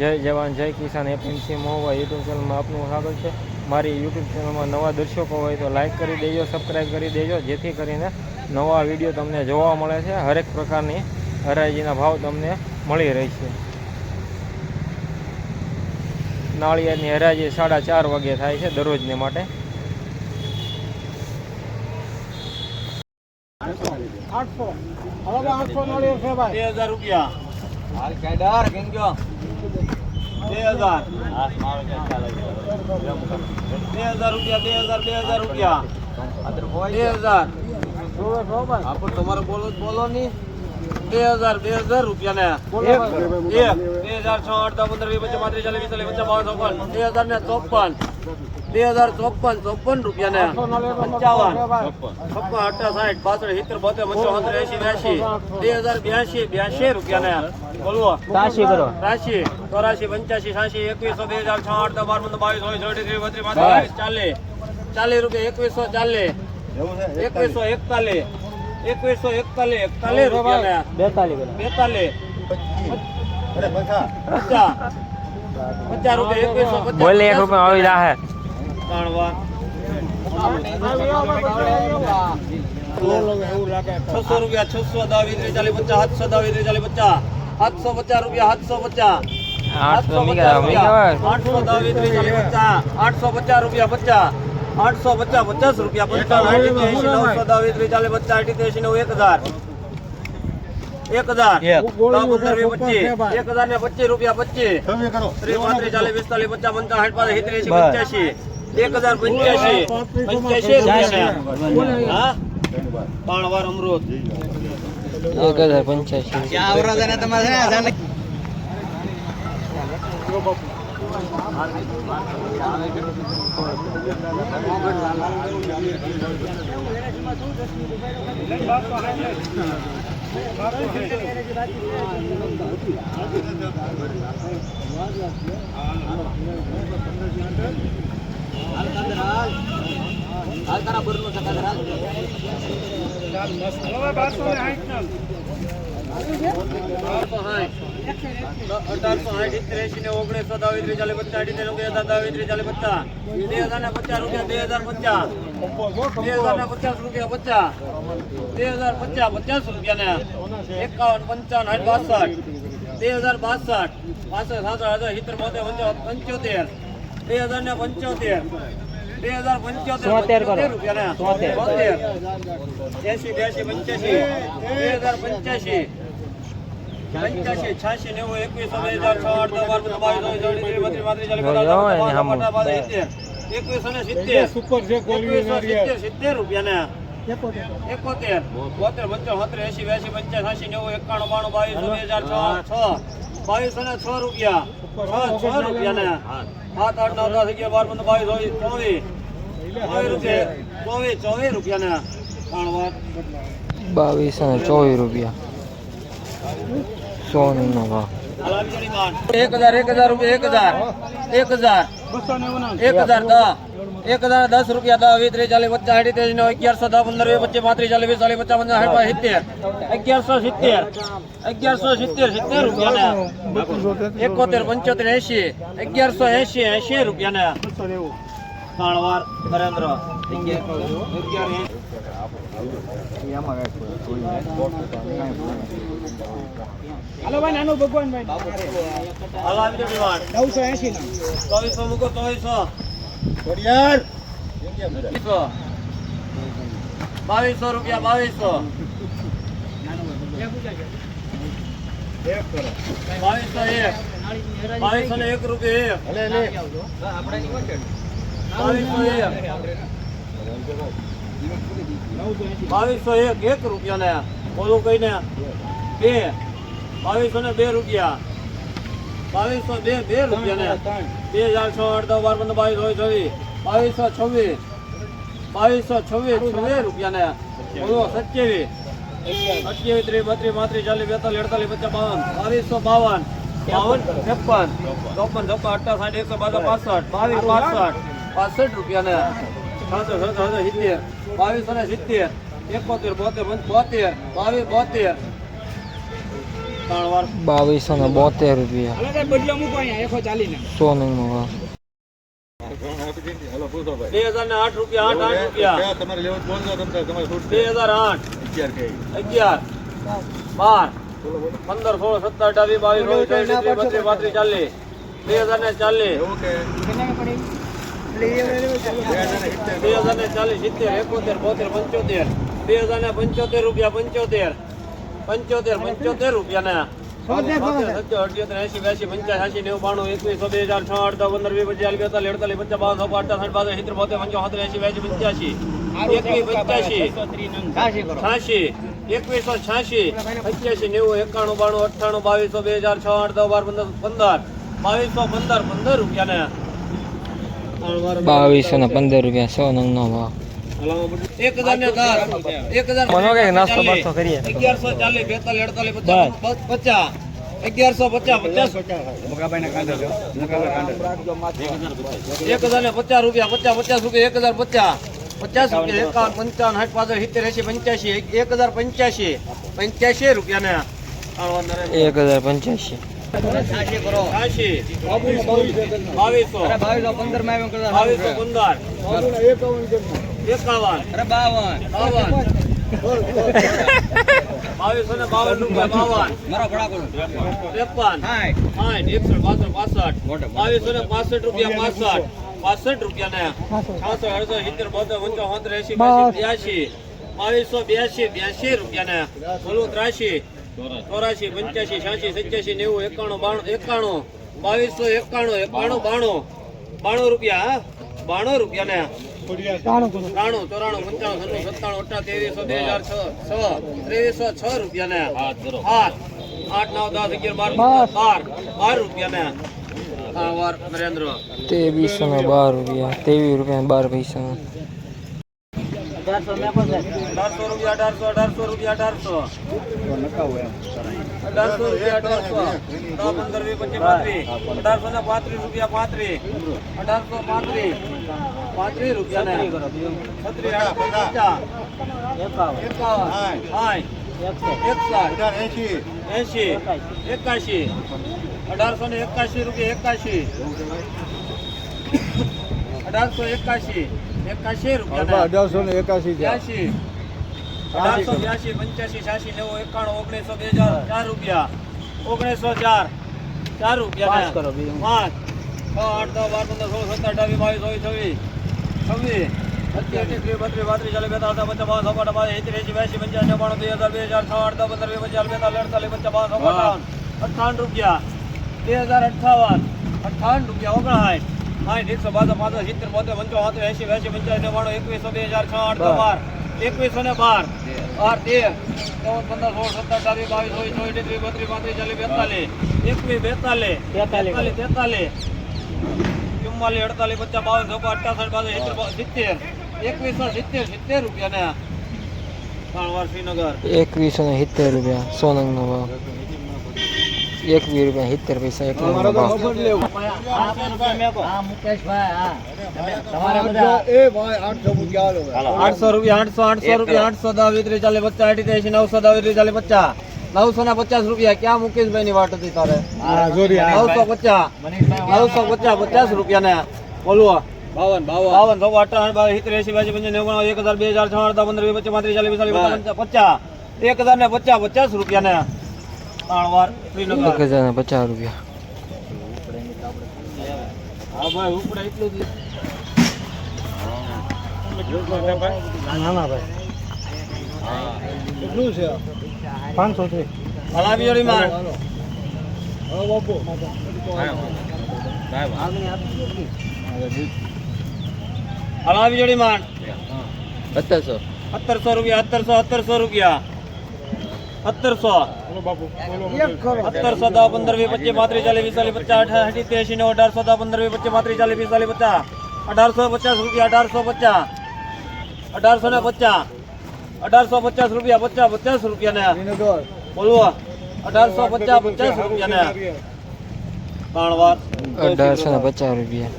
જય જવાન જય કિસાન APMC Mahuva YouTube ચેનલમાં આપનું સ્વાગત છે. મારી યુટ્યુબ ચેનલમાં નવા દર્શકો હોય તો લાઇક કરી દેજો સબસ્ક્રાઈબ કરી દેજો જેથી કરીને નવા વીડિયો તમને જોવા મળે છે. હરેક પ્રકારની હરાજીના ભાવ તમને મળી રહેશે. નાળિયેરની હરાજી સાડા ચાર વાગે થાય છે દરરોજને માટે. આઠસો. હવે આઠસો નળીઓ છે ભાઈ. બે હજાર રૂપિયા. હાલ કેડર કેંજો બે હજાર. રૂપિયા, બે હજાર બે હજાર રૂપિયા. બે હજાર. તમારે બોલો બોલો બે હજાર બે હજાર રૂપિયા ને એક. બે હજાર છ આઠ પંદર વીસ પચીસ ચાલીસ, પિસ્તાલીસ પચાસ બાવન બે હજાર ને ચોપન. બે હજાર ચોપન ચોપન રૂપિયા ને પંચાવન. છપ્પન અઠા સાઠ બાસઠ સિત્તેર બોતેર પંચાવન એસી બ્યાસી. બે હજાર બ્યાસી બ્યાસી રૂપિયા ને બોલવો તાશી કરો. રાશી ચોરાશી પંચ્યાસી સાશી એકવીસો બે હજાર છ આઠ દસ બાર પંદર બાવીસ ચોવીસ ચોવીસ ત્રીસ બત્રીસ પાંત્રીસ ચાલીસ ચાલીસ. રૂપિયા એકવીસો ચાલીસ. એકવીસો એકતાલીસ. એકવીસો એકતાલીસ એકતાલીસ રૂપિયા બેતાલીસ કરો. બેતાલીસ. પચાસ. પચાસ. રૂપિયા એકવીસો પચાસ બોલે એક રૂપિયા આવી જાહે. ત્રણ છસો રૂપિયા છસો દાવી ત્રીસ ચાલી પચાસ સાતસો દાવી ત્રીસ ચાલી પચાસ સાતસો પચાસ રૂપિયા સાતસો પચાસ. આઠસો દાવી પચાસ આઠસો પચાસ રૂપિયા પચાસ આઠસો પચાસ પચાસ રૂપિયા પંચાવન આઠી એસી નવસો દાવી ત્રીસ ચાલીસ પચાસ આઠી એસી નવ એક હજાર. એક હજાર. એક. હજાર ને પચીસ રૂપિયા પચીસ. ત્રીસ પાંત્રીસ ચાલીસ પિસ્તાલીસ પચાસ પંચાવન સાઠ પાંચ સિત્તેર એસી પંચ્યાસી. એક હજાર પંચ્યાસી પંચ્યાસી. અમૃત એક હજાર પંચ્યાસી અઢારસો સાઠ સિત્તેર એસી ને ઓગણીસો દાવી ત્રીસ પચાસ અઢી ત્રણ બે હજાર દાવી ત્રીસ ચાલીસ પચાસ બે હજાર ને પચાસ રૂપિયા બે હજાર પચાસ બે હજાર પચાસ રૂપિયા પચાસ બે હજાર પચાસ પચાસ રૂપિયા એકાવન પંચાવન આઠ બાસઠ. બે હજાર બાસઠ પાસઠ સાસઠ હજાર સિત્તેર પંચોતેર. બે હજાર ને પંચોતેર. બે હજાર પંચોતેર રૂપિયા ને. તોતેર. તોતેર એસી બ્યાસી પંચ્યાસી બે હજાર પંચ્યાસી પંચ્યાસી છ્યાસી નેવું એકવીસ હજાર છ આઠ દસ બાર બાવીસ ચોવીસ બત્રીસ પાંત્રીસ એકવીસો ને સિત્તેર. સુપર છે એકવીસો સિત્તેર સિત્તેર રૂપિયા ને. એકોતેર. બોતેર પંચાવન સત્તર એસી બ્યાસી પંચાસ સાસી નેવું એકાણું બાણું બાવીસો બે હજાર છ છ. બાવીસો ને છ રૂપિયા. છ છ રૂપિયા ને. સાત આઠ નવ દસ અગિયાર બાર પંદર બાવીસ ચોવીસ ચોવીસ. ચોવીસ રૂપિયા. ચોવીસ ચોવીસ રૂપિયાના ત્રણ વાર. બાવીસ અને ચોવીસ રૂપિયા. ભાવ. એક હજાર એક હજાર રૂપિયા એક હજાર. એક હજાર. એક હજાર દસ. એક હજાર દસ રૂપિયા દસ વીસ ત્રીસ ચાલીસ પચાસ સાઠ ત્રીસ નવ અગિયારસો દસ પંદર વીસ પચીસ પાંત્રીસ ચાલીસ વીસ ચાલીસ પચાસ પંદર પાંચ સિત્તેર. અગિયારસો સિત્તેર. અગિયારસો સિત્તેર સિત્તેર રૂપિયા એકોતેર પંચોતેર એસી અગિયારસો એસી એસી રૂપિયા ને બસો ત્રણ વાર નરેન્દ્ર. અગિયાર ભાઈ નાનું ભગવાન ભાઈ. હાલ આવી નવસો એસી ચોવીસો મૂકો ચોવીસો. બાવીસો બાવીસો રૂપિયા બાવીસો. બાવીસો એક. બાવીસો ને એક રૂપિયા બાવીસો એક. એક રૂપિયા ને ઓલું કહીને બે. બાવીસો ને બે રૂપિયા. બાવીસો બે બે રૂપિયા બે હજાર છ આઠ બાર પંદર બાવીસ, ચોવીસ બાવીસો છવ્વીસ. બાવીસો છવ્વીસ છવ્વીસ રૂપિયા ને સત્યાવીસ. અઠ્યાવીસ ત્રીસ, બત્રીસ, પાંત્રીસ, ચાલીસ, બેતાલીસ, અડતાલીસ પચાસ બાવન. બાવન. બાવન, છપ્પન. ચોપન છપ્પન અઠ્ઠા સાઠ એકસો બાસઠ, પાસઠ. બાવીસ, પાસઠ. પાસઠ રૂપિયા ને છસો છસો સિત્તેર. ને સિત્તેર. એકોતેર, બોતેર બોતેર. બાવીસ, બોતેર. બાવીસો ને બોતેર રૂપિયા. ને બે હજાર ને આઠ રૂપિયા આઠ આઠ રૂપિયા. તમારે લેવું બોલજો તમારે બે હજાર આઠ. અગિયાર બાર. પંદર સોળ સત્તર અઢાર બાવીસ ચોવીસ ચોવીસ ત્રીસ બત્રીસ પાંત્રીસ ચાલીસ. બે હજાર ને ચાલીસ બે હજાર ને ચાલીસ સિત્તેર એકોતેર બોતેર પંચોતેર. બે હજાર ને પંચોતેર રૂપિયા પંચોતેર. પંચોતેર પંચોતેર રૂપિયા ને અઠ્યોતેર એસી બેસી પંચાસ એસી નેવું બાણું એકવીસો છ્યાસી એકવીસો છ્યાસી. પંચ્યાસી નેવું એકાણું બાણું અઠ્ઠાણું બાવીસો બે હજાર છ આઠ દસ બાર પંદર પંદર. બાવીસો પંદર પંદર રૂપિયા ને બાવીસો ને પંદર રૂપિયા સો ભાવ. હજાર ને હજાર મનો કે નાસ્તો બાસ્તો કરીએ. અગિયારસો ચાલીસ બેતાલીસ અડતાલીસ પચાસ પચાસ. અગિયારસો પચાસ પચાસ. એક હજાર ને પચાસ રૂપિયા પચાસ પચાસ રૂપિયા એક હજાર પચાસ. પચાસ રૂપિયા એકાવન પંચાવન સાઠ પાસઠ સિત્તેર એસી પંચ્યાસી. એક હજાર પંચ્યાસી. પંચ્યાસી રૂપિયા ને એક હજાર પંચ્યાસી. બાવીસો. બાવીસો પંદર. એકાવન. બાવન. બાવીસો ને બાવન રૂપિયા બાવન. ત્રેપન. સાઠ એકસઠ બાસઠ પાસઠ. બાવીસો ને પાસઠ રૂપિયા પાસઠ. પાસઠ રૂપિયા ને છાસઠ અડસઠ સિત્તેર બોતેર પંચાવન સત્તર એસી બ્યાસી બાવીસો બ્યાસી બ્યાસી રૂપિયા ને બોલું ત્રાસી ચોરાશી પંચ્યાસી છ્યાસી સત્યાસી નેવું એકાણું બાણું એકાણું. બાવીસો એકાણું એકાણું બાણું. બાણું રૂપિયા હા? બાણું રૂપિયા ને ત્રાણું ચોરાણું પંચાણું છન્નું સત્તાણું અઠા ત્રેવીસો બે હજાર છ છ ત્રેવીસો છ રૂપિયા ને સાત આઠ નવ દસ અગિયાર બાર બાર બાર રૂપિયા ને ત્રેવીસો ને બાર રૂપિયા ત્રેવીસ રૂપિયા બાર પૈસા. અઢારસો રૂપિયા અઢારસો અઢારસો રૂપિયા અઢારસો. અઢારસો રૂપિયા અઢારસો. દસ પંદર વીસ પચીસ પાંત્રીસ. અઢારસો ને પાંત્રીસ રૂપિયા પાંત્રીસ. અઢારસો પાંત્રીસ. પાંત્રીસ રૂપિયા ને. છત્રીસ પચાસ. એકાવન. સાઠ એકસઠ. એસી એસી એકાશી. અઢારસો ને એકાશી રૂપિયા એકાશી. અઢારસો એકાશી. એકાશી રૂપિયા અઢારસો ને એકાશી બ્યાસી અઢારસો બ્યાસી પંચ્યાસી છ્યાસી નેવું એકાણું ઓગણીસો બે હજાર ચાર રૂપિયા. ઓગણીસો ચાર. ચાર રૂપિયા પાંચ છ આઠ દસ બાર પંદર સોળ સત્તર અઢાર બાવીસ ચોવીસ છવ્વીસ. છવ્વીસ. ત્રીસ બત્રીસ પાંત્રીસ ચાલીસ બેતાલીસ પચાસ બાવન છપ્પન બાવીસ એસી બ્યાસી પંચ્યાસી નવ્વાણું બે હજાર બે હજાર છ આઠ દસ પંદર વીસ પચાસ બેતાલીસ અડતાલીસ પચાસ બાવન અઠાવન અઠાવન રૂપિયા. બે હજાર અઠાવન અઠાવન રૂપિયા ઓગણસાઠ. સાઠ એકસો બાસઠ પાંત્રીસ સિત્તેર બોતેર પંચાવન એસી એસી પંચાસી નવ્વાણું એકવીસો બે હજાર છ આઠ બાર. એકવીસો ને બાર. બાર તેર ચૌદ પંદર સોળ સત્તર અઢાર બાવીસ ચોવીસ ચોવીસ ત્રીસ બત્રીસ પાંત્રીસ ચાલીસ બેતાલીસ. એકવીસ બેતાલીસ. તેતાલીસ તેતાલીસ ચુમ્માલીસ અડતાલીસ પચાસ બાવન છપ્પન અઠ્યાસઠ બાવીસ સિત્તેર સિત્તેર. એકવીસો સિત્તેર સિત્તેર રૂપિયા ને. એકવીસો ને સિત્તેર રૂપિયા સોનંગ નો ભાવ. એકવીસ રૂપિયા સિત્તેર પૈસા એક આઠસો રૂપિયા આઠસો આઠસો રૂપિયા આઠસો દસ વીસ ચાલે પચાસ અઢી ત્રીસ નવસો દાવ વીસ ત્રીસ ચાલીસ પચાસ. નવસો ને પચાસ રૂપિયા ક્યાં મુકેશભાઈ ની વાટ હતી તારે? નવસો પચાસ. નવસો પચાસ પચાસ રૂપિયા ને. બોલવો બાવન બાવન. બાવન સૌ અઠાવન બાવીસ સિત્તેર એસી બાસી પંચાવન નેવું એક હજાર બે હજાર છ અડધા પંદર વીસ પચીસ પાંત્રીસ ચાલીસ પિસ્તાલીસ પચાસ પચાસ એક હજાર ને પચાસ પચાસ રૂપિયા ને. એક હજાર ને પચાસ રૂપિયા. હા ભાઈ ઉપડે એટલું જ. ના ના ભાઈ. કેટલું છે? પાંચસો છે. હલાવી જોડી માર. હલાવી જોડી માર. સત્તરસો. સત્તરસો રૂપિયા સત્તરસો સત્તરસો રૂપિયા. સત્તરસો. એક કરો પંદર વી પચીસ પાંત્રીસ ચાલીસ પિસ્તાલીસ પચાસ અઠાસી ત્યાસી નેવું અઢારસો દસ પંદર વીસ પચીસ પાંત્રીસ ચાલીસ પિસ્તાલીસ પચાસ અઢારસો પચાસ રૂપિયા અઢારસો પચાસ. અઢારસો ને પચાસ. અઢારસો પચાસ રૂપિયા પચાસ પચાસ રૂપિયા ને. બોલવો અઢારસો પચાસ પચાસ રૂપિયા ને. ત્રણ વાર અઢારસો ને પચાસ રૂપિયા.